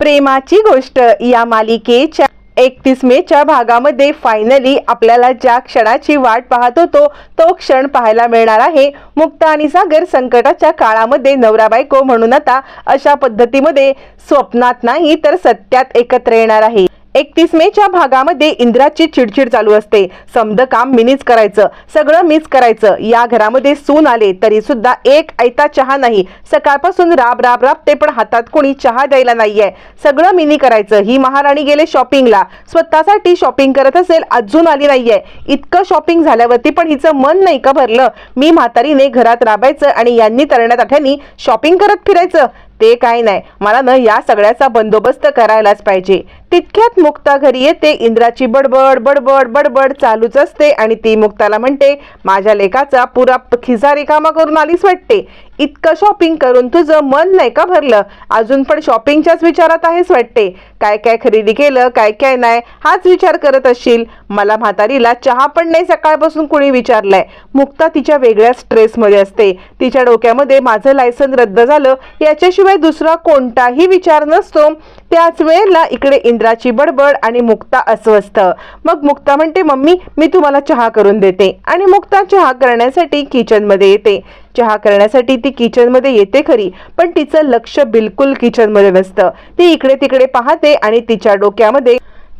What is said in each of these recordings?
प्रेमाची गोष्ट या मालिकेच्या एकतीस मेच्या भागामध्ये फायनली आपल्याला ज्या क्षणाची वाट पाहत होतो तो क्षण पाहायला मिळणार आहे. मुक्ता आणि सागर संकटाच्या काळामध्ये नवरा बायको म्हणून आता अशा पद्धतीमध्ये स्वप्नात नाही तर सत्यात एकत्र येणार आहे. एकतीस मेच्या भागामध्ये इंद्राची चिडचिड चालू असते. समद काम मिनीच करायचं. सगळं मिस करायचं. या घरामध्ये सून आले तरी सुद्धा एक ऐता चहा नाही. सकाळपासून राब राब राब ते पण हातात कोणी चहा द्यायला नाहीये. सगळं मिनी करायचं. ही महाराणी गेले शॉपिंगला. स्वतःसाठी शॉपिंग करत असेल अजून आली नाहीये. इतकं शॉपिंग झाल्यावरती पण हिचं मन नाही का भरलं? मी म्हातारीने घरात राबायचं आणि यांनी तरण्यात आठ्यानी शॉपिंग करत फिरायचं. ते काय नाही. मला ना या सगळ्याचा बंदोबस्त करायलाच पाहिजे. तितक्यात मुक्ता घरी येते. इंद्राची बडबड बडबड बडबड चालूच असते आणि ती मुक्ताला म्हणते माझ्या लेकाचा पुरा खिसा रिकामा करून आलीच वाटते. इतकं शॉपिंग करून तुझं मन नाही का भरलं? अजून पण शॉपिंगच्याच विचारात आहेस वाटते. काय काय खरेदी केलं काय काय नाही हाच विचार करत असशील. मला म्हातारीला चहा पण नाही सकाळपासून कुणी विचारलंय. मुक्ता तिच्या वेगळ्या स्ट्रेसमध्ये असते. तिच्या डोक्यामध्ये माझं लायसन रद्द झालं. याच्याशिवाय दुसरा कोणताही विचार नसतो. त्याच वेळेला इकडे इंद्राची बडबड आणि मुक्ता अस्वस्थ. मग मुक्ता म्हणते मम्मी मी तुम्हाला चहा करून देते. आणि मुक्ता चहा करण्यासाठी किचनमध्ये येते. चहा करण्यासाठी ती किचनमध्ये येते खरी पण तिचं लक्ष बिलकुल किचनमध्ये नसतं. ती इकडे तिकडे पाहते आणि तिच्या डोक्यामध्ये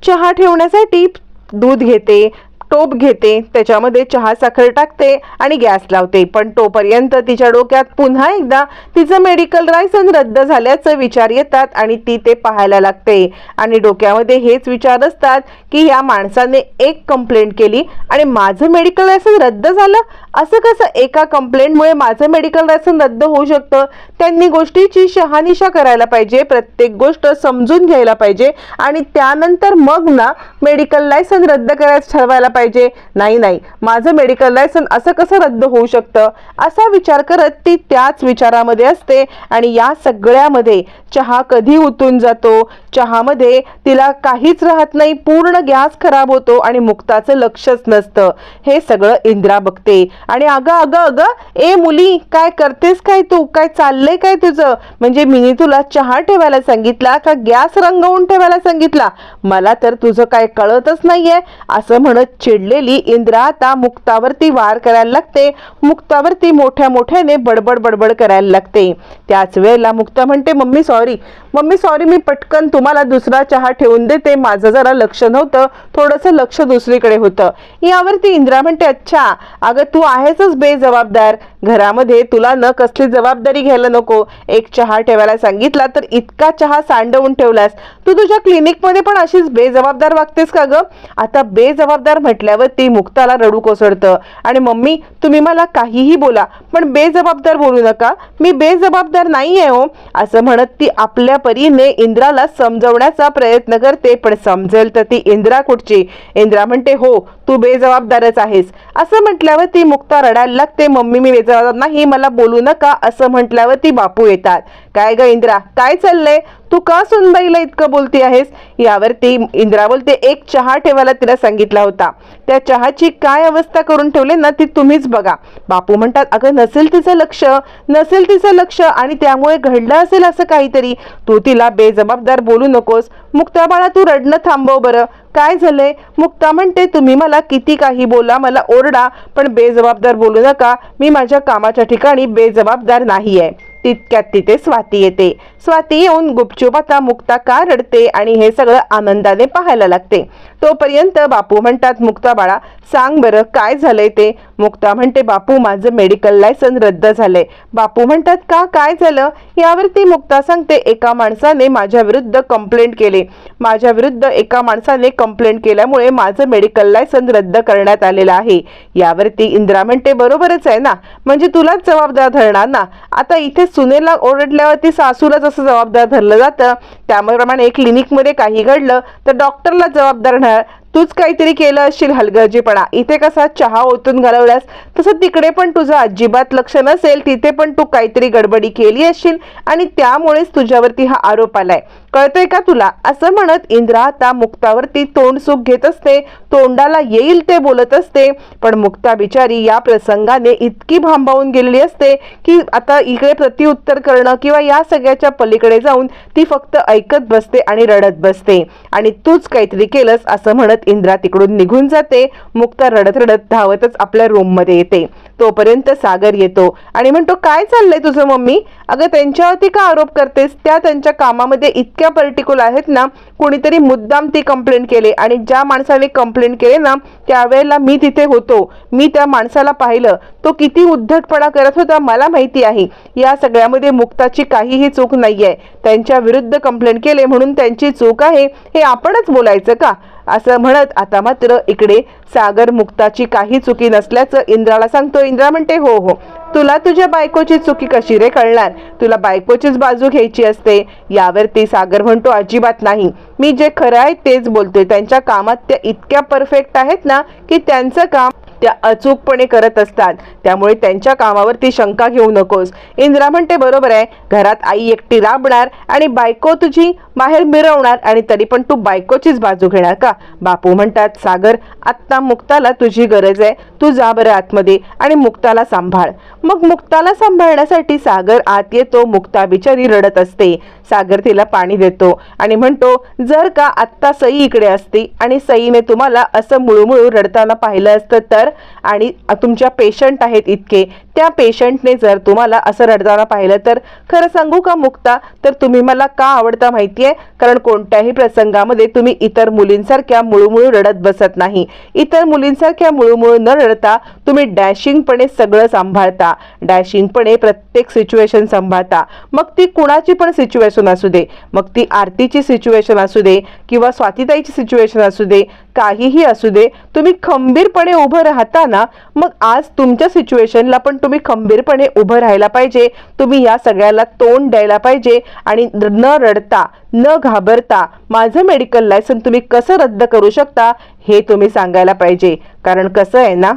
चहा ठेवण्यासाठी दूध घेते टोप घेते त्याच्यामध्ये चहा साखर टाकते आणि गॅस लावते. पण तोपर्यंत तिच्या डोक्यात पुन्हा एकदा तिचं मेडिकल लायसन रद्द झाल्याचं विचार येतात आणि ती ते पाहायला लागते. आणि डोक्यामध्ये हेच विचार असतात की या माणसाने एक कंप्लेंट केली आणि माझं मेडिकल लायसन रद्द झालं? असं कसं एका कंप्लेंटमुळे माझं मेडिकल लायसन रद्द होऊ शकतं? त्यांनी गोष्टीची शहानिशा करायला पाहिजे प्रत्येक गोष्ट समजून घ्यायला पाहिजे आणि त्यानंतर मग ना मेडिकल लायसन रद्द करायचं ठरवायला पाहिजे. नाही नाही माझं मेडिकल लायसन असं कसं रद्द होऊ शकतं? असा विचार करत ती त्याच विचारामध्ये असते आणि या सगळ्यामध्ये चहा कधी उतून जातो? चहामध्ये तिला काहीच राहत नाही पूर्ण गॅस खराब होतो आणि मुक्ताचं लक्षच नसतं. हे सगळं इंद्रा बघते. आणि अगं अगं अगं ए मुली काय करतेस काय तू? काय चाललंय काय तुझं? म्हणजे मी तुला चहा ठेवायला सांगितला का गॅस रंगवून ठेवायला सांगितला? मला तर तुझं काय कळतच नाहीये. असं म्हणत चिडलेली इंद्रा आता मुक्तावरती वार करायला लागते. मुक्तावरती मोठ्या मोठ्याने बडबड बडबड करायला लागते. त्याच वेळेला मुक्ता म्हणते मम्मी सॉरी मम्मी सॉरी मी पटकन तुम्हाला दुसरा चहा ठेवून देते. माझं जरा लक्ष नव्हतं. थोडंसं लक्ष दुसरीकडे होतं. यावरती इंद्रा म्हणते अच्छा. अगं तू आहेसच बेजबाबदार. घरामध्ये तुला न कसली जबाबदारी घ्यायला नको. एक चहा ठेवायला सांगितला तर इतका चहा सांडवून ठेवलास. तू तुझ्या क्लिनिकमध्ये पण अशीच बेजबाबदार वागतेस का ग? आता बेजबाबदार म्हटल्यावर ती मुक्ताला रडू कोसळतं. आणि मम्मी तुम्ही मला काहीही बोला पण बेजबाबदार बोलू नका. मी बेजबाबदार नाही आहे हो. असं म्हणत ती आपल्या परीने इंद्राला समजवण्याचा प्रयत्न करते पण समजेल तर ती इंद्रा कुठची? इंद्रा म्हणते हो तू बेजबाबदारच आहेस. असं म्हटल्यावर ती मुक्ता रडायला लागते मम्मी मी बेजबाबदार नाही मला बोलू नका असं म्हटल्यावर ती बापू येतात. काय ग इंद्रा काय चाललंय? तू का सुनबाईला इतकं बोलती आहेस? यावरती इंद्रा बोलते एक चहा ठेवायला तिला सांगितला होता. त्या चहाची काय अवस्था करून ठेवले ना ती तुम्हीच बघा. बापू म्हणतात अगं नसेल तिचं लक्ष नसेल तिचं लक्ष आणि त्यामुळे घडलं असेल असं काहीतरी. तू तिला बेजबाबदार बोलू नकोस. मुक्ता बाळा तू रडणं थांबव बरं. काय झालंय? मुक्ता म्हणते तुम्ही मला किती काही बोला मला ओरडा पण बेजबाबदार बोलू नका. मी माझ्या कामाच्या ठिकाणी बेजबाबदार नाही आहे तितक्यात तिथे स्वाती येते. स्वाती येऊन गुपचूप आता मुक्ता का रडते आणि हे सगळं आनंदाने पाहायला लागते. तोपर्यंत बापू म्हणतात मुक्ता बाळा सांग बरं काय झालंय ते? मुक्ता म्हणते बापू माझं मेडिकल लायसन रद्द झालंय. बापू म्हणतात का काय झालं? यावरती मुक्ता सांगते एका माणसाने माझ्या विरुद्ध कंप्लेंट केले. माझ्या विरुद्ध एका माणसाने कंप्लेंट केल्यामुळे माझं मेडिकल लायसन रद्द करण्यात आलेलं आहे. यावरती इंद्रा म्हणते बरोबरच आहे ना. म्हणजे तुलाच जबाबदार धरणार ना. आता इथे सुनेला ओरडल्यावरती सासूला जसं जबाबदार धरलं जातं. त्याप्रमाणे क्लिनिकमध्ये काही घडलं तर डॉक्टरला जबाबदार राहणार तूच काहीतरी केलं असशील हलगर्जीपणा. इथे कसा चहा ओतून घालवल्यास तसं तिकडे पण तुझं अजिबात लक्ष नसेल तिथे पण तू काहीतरी गडबडी केली असशील आणि त्यामुळेच तुझ्यावरती हा आरोप आलाय. कळतंय का तुला? असं म्हणत इंद्रा आता मुक्तावरती तोंड सुख घेत असते तोंडाला येईल ते बोलत असते पण मुक्ता बिचारी या प्रसंगाने इतकी भांबावून गेलेली असते की आता इकडे प्रतिउत्तर करणं किंवा या सगळ्याच्या पलीकडे जाऊन ती फक्त ऐकत बसते आणि रडत बसते. आणि तूच काहीतरी केलंस असं म्हणत इंद्रा तिकडून निघून जाते. मुक्ता रडत रडत धावतच आपल्या रूममध्ये येते. तोपर्यंत सागर येतो. आणि म्हणतो काय चाललंय तुझं मम्मी? अगं त्यांच्यावरती का आरोप करतेस? त्या त्यांच्या कामामध्ये इतक्या पर्टिक्युलर आहेत ना कुणीतरी मुद्दाम ती कंप्लेंट केले. आणि ज्या माणसाने कंप्लेंट केले ना त्यावेळेला मी तिथे होतो. मी त्या माणसाला पाहिलं. तो किती उद्धटपणा करत होता मला माहिती आहे. या सगळ्यामध्ये मुक्ताची काहीही चूक नाहीये. त्यांच्या विरुद्ध कंप्लेंट केले म्हणून त्यांची चूक आहे. हे आपणच बोलायचं का? असं म्हणत आता मात्र इकडे सागर मुक्ताची काही चुकी नसल्याचं इंद्राला सांगतो. इंद्रा म्हणते हो हो. तुला तुझ्या बायकोची चुकी कशी रे कळणार? तुला बायकोचीच बाजू घ्यायची असते. यावरती सागर म्हणतो अजिबात नाही. मी जे खरं आहे तेच बोलते त्यांच्या कामात त्या इतक्या परफेक्ट आहेत ना की त्यांचं काम त्या अचूकपणे करत असतात. त्यामुळे त्यांच्या कामावर ती शंका घेऊ नकोस. इंद्रा म्हणते बरोबर आहे. घरात आई एकटी राबणार आणि बायको तुझी बाहेर मिरवणार आणि तरी पण तू बायकोचीच बाजू घेणार का? बापू म्हणतात सागर आत्ता मुक्ताला तुझी गरज आहे. तू जा बरं आतमध्ये आणि मुक्ताला सांभाळ. मग मुक्ताला सांभाळण्यासाठी सागर आत येतो. मुक्ता बिचारी रडत असते. सागर तिला पाणी देतो आणि म्हणतो जर का आत्ता सई इकडे असती आणि सईने तुम्हाला असं मुळूमुळू रडताना पाहिलं असतं तर आणि तुमच्या पेशंट आहेत इतके त्या पेशंटने जर तुम्हाला असं रडताना पाहिलं तर खरं सांगू का मुक्ता? तर तुम्ही मला का आवडता माहिती आहे कारण कोणत्याही प्रसंगामध्ये तुम्ही इतर मुलींसारख्या मुळूमुळू रडत बसत नाही. इतर मुलींसारख्या मुळूमुळू न रडता तुम्ही डॅशिंगपणे सगळं सांभाळता. डॅशिंगपणे प्रत्येक सिच्युएशन सांभाळता. मग ती कुणाची पण सिच्युएशन असू दे. मग ती आरतीची सिच्युएशन असू दे किंवा स्वातीताईची सिच्युएशन असू दे काहीही असू दे तुम्ही खंबीरपणे उभं राहता ना मग आज तुमच्या सिच्युएशनला पण तुम्ही खंबीरपणे उभं राहायला पाहिजे. तुम्ही या सगळ्याला तोंड द्यायला पाहिजे. आणि न रडता न घाबरता माझं मेडिकल लायसन तुम्ही कसं रद्द करू शकता हे तुम्ही सांगायला पाहिजे. कारण कसं आहे ना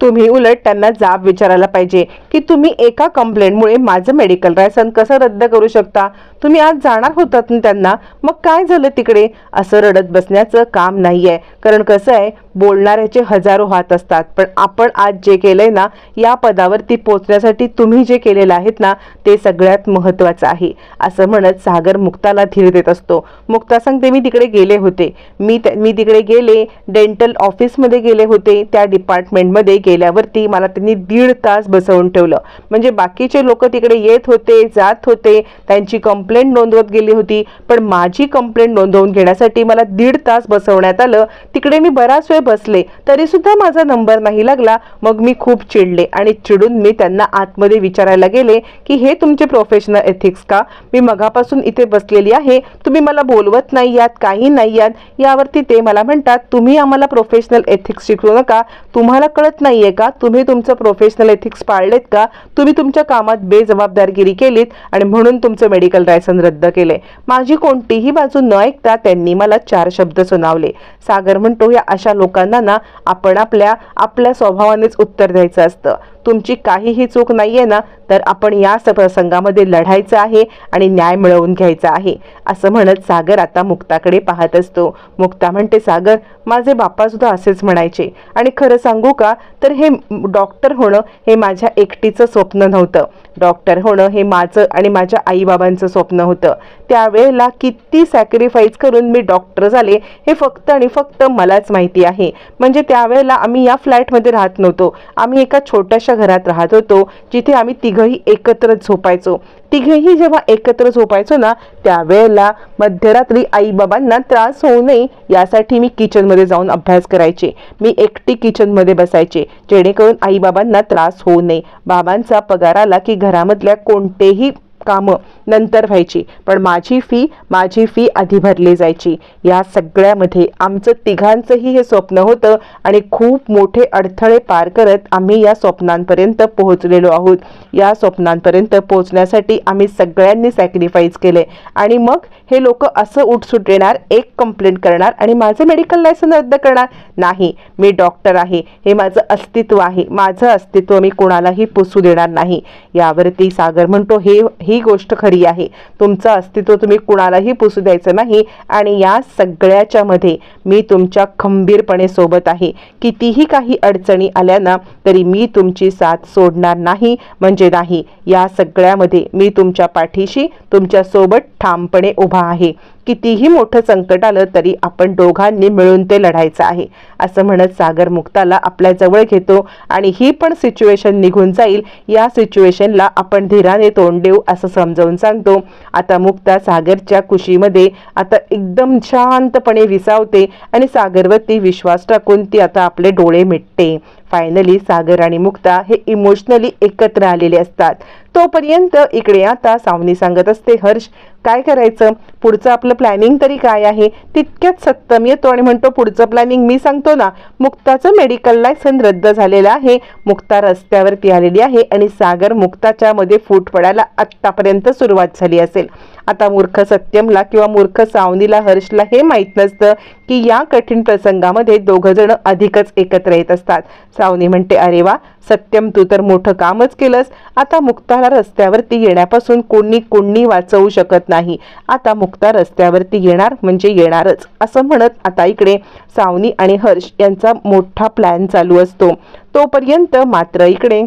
तुम्ही उलट त्यांना जाब विचारायला पाहिजे की तुम्ही एका कंप्लेंटमुळे माझं मेडिकल लायसन कसं रद्द करू शकता? तुम्ही आज जाणार होतात त्यांना मग काय झालं तिकडे? असं रडत बसण्याचं काम नाही आहे कारण कसं आहे बोलणाऱ्याचे हजारो हात असतात. पण आपण आज जे केलंय ना या पदावरती पोचण्यासाठी तुम्ही जे केलेलं आहेत ना ते सगळ्यात महत्त्वाचं आहे. असं म्हणत सागर मुक्ताला धीर देत असतो. मुक्ता सांगते मी तिकडे गेले होते. मी त्या- मी तिकडे गेले डेंटल ऑफिसमध्ये गेले होते. त्या डिपार्टमेंटमध्ये गेल्यावरती मला त्यांनी दीड तास बसवून ठेवलं. म्हणजे बाकीचे लोक तिकडे येत होते जात होते त्यांची कंप्लेंट नोंदवत गेली होती. पण माझी कंप्लेंट नोंदवून घेण्यासाठी मला दीड तास बसवण्यात आलं. तिकडे मी बराच वेळ बसले तरी सुद्धा माझा नंबर नाही लागला. मग मी खूप चिडले आणि चिडून मी त्यांना आतमध्ये विचारायला गेले की हे तुमचे प्रोफेशनल एथिक्स का? मी मगापासून इथे बसलेली आहे. तुम्ही मला बोलवत नाही यात काही नाही यात यावरती ते मला म्हणतात तुम्ही आम्हाला प्रोफेशनल एथिक्स शिकवू नका. तुम्हाला कळत नाही नाहीये का? तुम्ही तुमचं प्रोफेशनल एथिक्स पाळलेत का? तुम्ही तुमच्या कामात बेजबाबदारगिरी केलीत आणि म्हणून तुमचं मेडिकल लायसन रद्द केले माझी कोणतीही बाजू न ऐकता त्यांनी मला चार शब्द सुनावले. सागर म्हणतो या अशा लोकांना ना आपण आपल्या आपल्या स्वभावानेच उत्तर द्यायचं असतं. तुमची काहीही चूक नाहीये ना तर आपण या प्रसंगामध्ये लढायचं आहे आणि न्याय मिळवून घ्यायचा आहे. असं म्हणत सागर आता मुक्ताकडे पाहत असतो. मुक्ता म्हणते सागर माझे बाप्पा सुद्धा असेच म्हणायचे. आणि खरं सांगू का? तर हे डॉक्टर होणं हे माझ्या एकटीचं स्वप्न नव्हतं. डॉक्टर होणं हे माझं आणि माझ्या आईबाबांचं स्वप्न होतं. त्यावेळेला किती सॅक्रिफाईस करून मी डॉक्टर झाले हे फक्त आणि फक्त मलाच माहिती आहे. म्हणजे त्यावेळेला आम्ही या फ्लॅटमध्ये राहत नव्हतो. आम्ही एका छोट्याशा घरात राहत होतो जिथे आम्ही तिघंही एकत्र झोपायचो. तिघेही जेव्हा एकत्र झोपायचो ना त्यावेळेला मध्यरात्री आईबाबांना त्रास होऊ नये यासाठी मी किचनमध्ये जाऊन अभ्यास करायचे. मी एकटी किचनमध्ये बसायचे जेणेकरून आईबाबांना त्रास होऊ नये. बाबांचा पगार आला की घरामधल्या कोणतेही कामं नंतर व्हायची. पण माझी फी माझी फी आधी भरली जायची. या सगळ्यामध्ये आमचं तिघांचंही हे स्वप्न होतं आणि खूप मोठे अडथळे पार करत आम्ही या स्वप्नांपर्यंत पोहोचलेलो आहोत. या स्वप्नांपर्यंत पोहोचण्यासाठी आम्ही सगळ्यांनी सॅक्रिफाईस केले. आणि मग हे लोक असं उठसूट येणार एक कंप्लेंट करणार आणि माझं मेडिकल लायसन रद्द करणार? नाही. मी डॉक्टर आहे. हे माझं अस्तित्व आहे. माझं अस्तित्व मी कोणालाही पुसू देणार नाही. यावरती सागर म्हणतो हे ही गोष्ट खरी आहे. तुमचं अस्तित्व तुम्ही कुणालाही पुसू द्यायचं नाही आणि या सगळ्याच्या मध्ये मी तुमच्या खंबीरपणे सोबत आहे. कितीही काही अडचणी आल्या ना तरी मी तुमची साथ सोडणार नाही. म्हणजे नाही या सगळ्यामध्ये मी तुमच्या पाठीशी तुमच्यासोबत ठामपणे उभा आहे. कितीही मोठं संकट आलं तरी आपण दोघांनी मिळून ते लढायचं आहे असं म्हणत सागर मुक्ताला आपल्या जवळ घेतो आणि ही पण सिच्युएशन निघून जाईल. या सिच्युएशनला आपण धीराने तोंड देऊ असं समजावून सांगतो. आता मुक्ता सागरच्या खुशीमध्ये आता एकदम शांतपणे विसावते आणि सागरवरती विश्वास टाकून ती आता आपले डोळे मिटते. फायनली सागर आणि मुक्ता हे इमोशनली एकत्र आलेले असतात. तोपर्यंत इकडे आता सावनी सांगत असते हर्ष काय करायचं? पुढचं आपलं प्लॅनिंग तरी काय आहे? तितक्यात सत्तम येतो आणि म्हणतो पुढचं प्लॅनिंग मी सांगतो ना. मुक्ताचं मेडिकल लायसन रद्द झालेलं आहे. मुक्ता रस्त्यावरती आलेली आहे आणि सागर मुक्ताच्या मध्ये फूट पडायला आत्तापर्यंत सुरुवात झाली असेल. आता मूर्ख सत्यमला किंवा मूर्ख सावनीला हर्षला हे माहीत नसतं की या कठीण प्रसंगामध्ये दोघंजण अधिकच एकत्र येत असतात. सावनी म्हणते अरे वा सत्यम तू तर मोठं कामच केलंस. आता मुक्ताला रस्त्यावरती येण्यापासून कोणी कोणी वाचवू शकत नाही. आता मुक्ता रस्त्यावरती येणार म्हणजे येणारच असं म्हणत आता इकडे सावनी आणि हर्ष यांचा मोठा प्लॅन चालू असतो. तोपर्यंत मात्र इकडे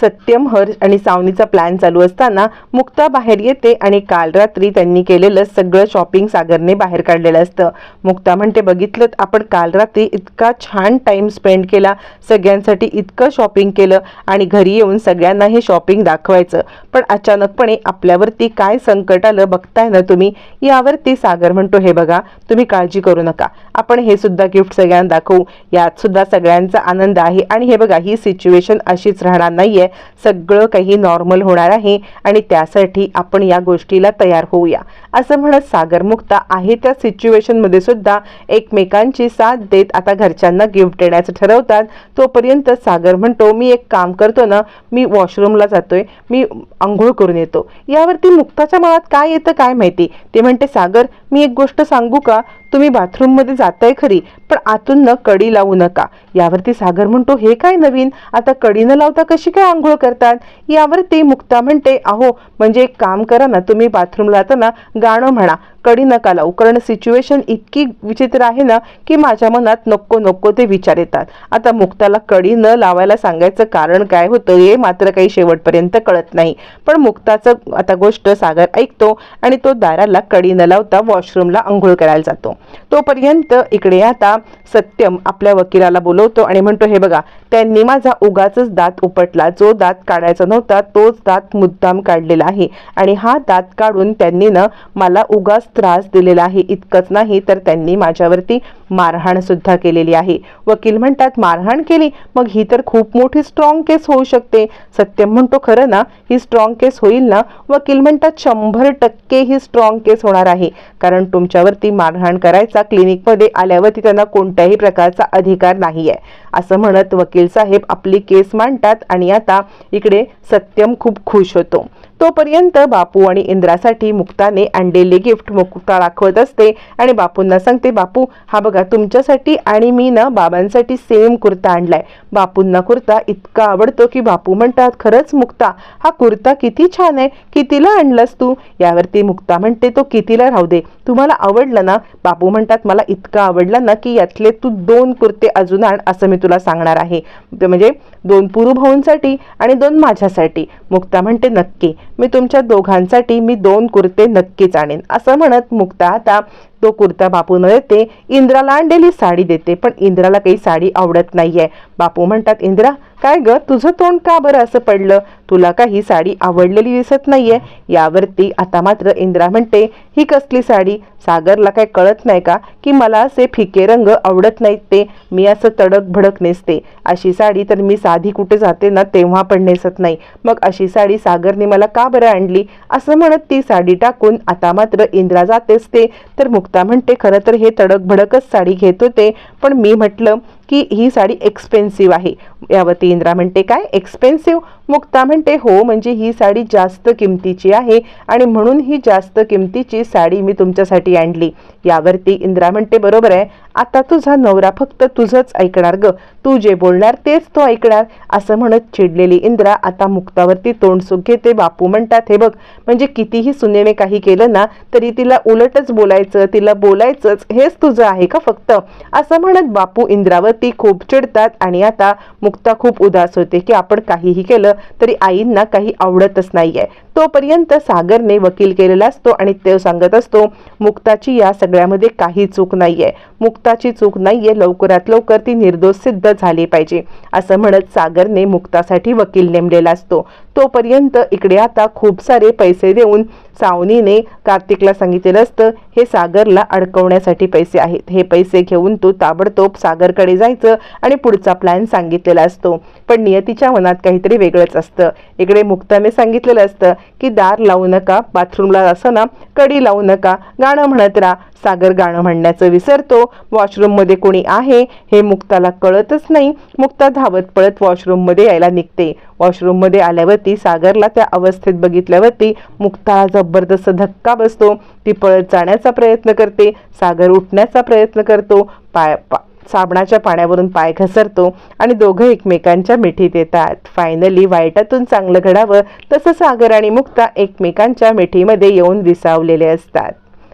सत्यम हर्ष आणि सावनीचा प्लॅन चालू असताना मुक्ता बाहेर येते आणि काल रात्री त्यांनी केलेलं सगळं शॉपिंग सागरने बाहेर काढलेलं असतं. मुक्ता म्हणते बघितलं आपण काल रात्री इतका छान टाईम स्पेंड केला. सगळ्यांसाठी इतकं शॉपिंग केलं आणि घरी येऊन सगळ्यांना हे शॉपिंग दाखवायचं. पण अचानकपणे आपल्यावरती काय संकट आलं बघताय ना तुम्ही? यावरती सागर म्हणतो हे बघा तुम्ही काळजी करू नका. आपण हे सुद्धा गिफ्ट सगळ्यांना दाखवू. यात सुद्धा सगळ्यांचा आनंद आहे आणि हे बघा ही सिच्युएशन अशीच राहणार नाहीये. सगळं काही नॉर्मल होणार आहे आणि त्यासाठी आपण या गोष्टीला तयार होऊया. असं म्हणत सागर मुक्ता आहे त्या सिच्युएशनमध्ये सुद्धा एकमेकांची साथ देत आता घरच्यांना गिफ्ट देण्याचं ठरवतात. तोपर्यंत सागर म्हणतो मी एक काम करतो ना मी वॉशरूमला जातोय मी आंघोळ करून येतो. यावरती मुक्ताच्या मनात काय येतं काय माहिती? ते म्हणते सागर मी एक गोष्ट सांगू का? तुम्ही बाथरूममध्ये जाताय खरी पण आतून न कडी लावू नका. यावरती सागर म्हणतो हे काय नवीन? आता कडी न लावता कशी काय आंघोळ करतात? यावरती मुक्ता म्हणते अहो म्हणजे एक काम करा ना तुम्ही बाथरूमला जाताना गाणं म्हणा. कडी नका लावू कारण सिच्युएशन इतकी विचित्र आहे ना की माझ्या मनात नको नको ते विचार येतात. आता मुक्ताला कडी न लावायला सांगायचं कारण काय होतं हे मात्र काही शेवटपर्यंत कळत नाही. पण मुक्ताचं आता गोष्ट सागर ऐकतो आणि तो दाराला कडी न लावता वॉशरूमला आंघोळ करायला जातो. तोपर्यंत इकडे आता सत्यम आपल्या वकिलाला बोलवतो आणि म्हणतो हे बघा त्यांनी माझा उगाच दात उपटला. जो दात काढायचा नव्हता तोच दात मुद्दाम काढलेला आहे. आणि हा दात काढून त्यांनी ना मला उगाच त्रास दिलेला आहे. इतकंच नाही तर त्यांनी माझ्यावरती मारहाण सुद्धा केलेली आहे. वकील म्हणतात मारहाण केली मग ही तर खूप मोठी स्ट्रॉंग केस होऊ शकते. सत्यम म्हणतो खरं ना ही स्ट्रॉंग केस होईल ना? वकील म्हणतात शंभर टक्के ही स्ट्रॉंग केस होणार आहे. कारण तुमच्यावरती मारहाण करायचा क्लिनिकमध्ये आल्यावरती त्यांना कोणत्याही प्रकारचा अधिकार नाही आहे असं म्हणत वकील साहेब आपली केस मांडतात आणि आता इकडे सत्यम खूप खुश होतो. तोपर्यंत बापू आणि इंद्रासाठी मुक्ताने अँडेली गिफ्ट मुक्ता दाखवत असते आणि बापूंना सांगते बापू हा बघा तुमच्यासाठी आणि मी ना बाबांसाठी सेम कुर्ता आणलाय. बापूंना कुर्ता इतका आवडतो की बापू म्हणतात खरंच मुक्ता हा कुर्ता किती छान आहे. कितीला आणलास तू? यावरती मुक्ता म्हणते तो कितीला राहू दे. तुम्हाला आवडलं ना बापू म्हणतात मला इतका आवडला ना की यातले तू दोन कुर्ते अजून आण असं मी तुला सांगणार आहे. म्हणजे दोन पुरू भाऊंसाठी आणि दोन माझ्यासाठी. मुक्ता म्हणते नक्की. मी तुमच्या दोघांसाठी मी दोन कुर्ते नक्कीच आणेन. असं म्हणत मुक्ता आता तो कुर्ता बापून देते इंद्राला आणलेली साडी देते पण इंद्राला काही साडी आवडत नाहीये. बापू म्हणतात इंद्रा काय ग? तुझं तोंड का बरं असं पडलं? तुला काही साडी आवडलेली दिसत नाहीये? यावरती आता मात्र इंद्रा म्हणते ही कसली साडी? सागरला काय कळत नाही का की मला असे फिके रंग आवडत नाहीत ते? मी असं तडक भडक नेसते. अशी साडी तर मी साधी कुठे जाते ना तेव्हा पण नेसत नाही. मग अशी साडी सागरने मला का बरं आणली? असं म्हणत ती साडी टाकून आता मात्र इंद्रा जातेच ते. तर मुक्ता म्हणते खरं तर हे तडक भडकच साडी घेत होते. पण मी म्हटलं की ही साडी एक्सपेन्सिव्ह आहे. यावरती इंद्रा म्हणते काय? एक्सपेन्सिव्ह मुक्ता म्हणते हो म्हणजे ही साडी जास्त किमतीची आहे आणि म्हणून ही जास्त किमतीची साडी मी तुमच्यासाठी आणली. यावरती इंद्रा म्हणते बरोबर आहे. आता तुझा नवरा फक्त तुझंच ऐकणार ग. तू जे बोलणार तेच तो ऐकणार. असं म्हणत चिडलेली इंद्रा आता मुक्तावरती तोंडसुख घेते. बापू म्हणतात हे बघ म्हणजे कितीही सुनेने काही केलं ना तरी तिला उलटच बोलायचं तिला बोलायचंच हेच तुझं आहे का फक्त? असं म्हणत बापू इंद्रावरती खूप चिडतात आणि आता मुक्ता खूप उदास होते की आपण काहीही केलं तरी आईंना काही आवडतच नाहीये. तोपर्यंत सागरने वकील केलेला असतो आणि तो सांगत असतो मुक्ताची या सगळ्यामध्ये काही चूक नाहीये. मुक्ताची चूक नाहीये. लवकरात लवकर ती निर्दोष सिद्ध झाली पाहिजे. असं म्हणत सागरने मुक्तासाठी वकील नेमलेला असतो. तोपर्यंत इकडे आता खूप सारे पैसे देऊन सावनीने कार्तिकला सांगितलेलं असतं हे सागरला अडकवण्यासाठी पैसे आहेत. हे पैसे घेऊन तो ताबडतोब सागरकडे जायचं आणि पुढचा प्लॅन सांगितलेला असतो. पण नियतीच्या मनात काहीतरी वेगळंच असतं. इकडे मुक्ताने सांगितलेलं असतं की दार लावू नका बाथरूमला असताना कडी लावू नका. गाणं म्हणत राहा. सागर गाणं म्हणण्याचं विसरतो. वॉशरूममध्ये कोणी आहे हे मुक्ताला कळतच नाही. मुक्ता धावत पळत वॉशरूममध्ये यायला निघते. वॉशरूममध्ये आल्यावरती सागरला त्या अवस्थेत बघितल्यावरती मुक्ताला जबरदस्त धक्का बसतो. ती पळत जाण्याचा प्रयत्न करते. सागर उठण्याचा प्रयत्न करतो. पाय पा साबणाच्या पाण्यावरून पाय घसरतो आणि दोघं एकमेकांच्या मिठीत येतात. फायनली वाईटातून चांगलं घडावं तसं सागर आणि मुक्ता एकमेकांच्या मिठीमध्ये येऊन विसावलेले असतात.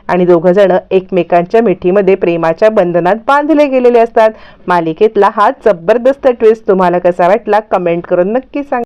आणि दोघंजणं एकमेकांच्या मिठीमध्ये प्रेमाच्या बंधनात बांधले गेलेले असतात. मालिकेतला हा जबरदस्त ट्विस्ट तुम्हाला कसा वाटला कमेंट करून नक्की सांगा.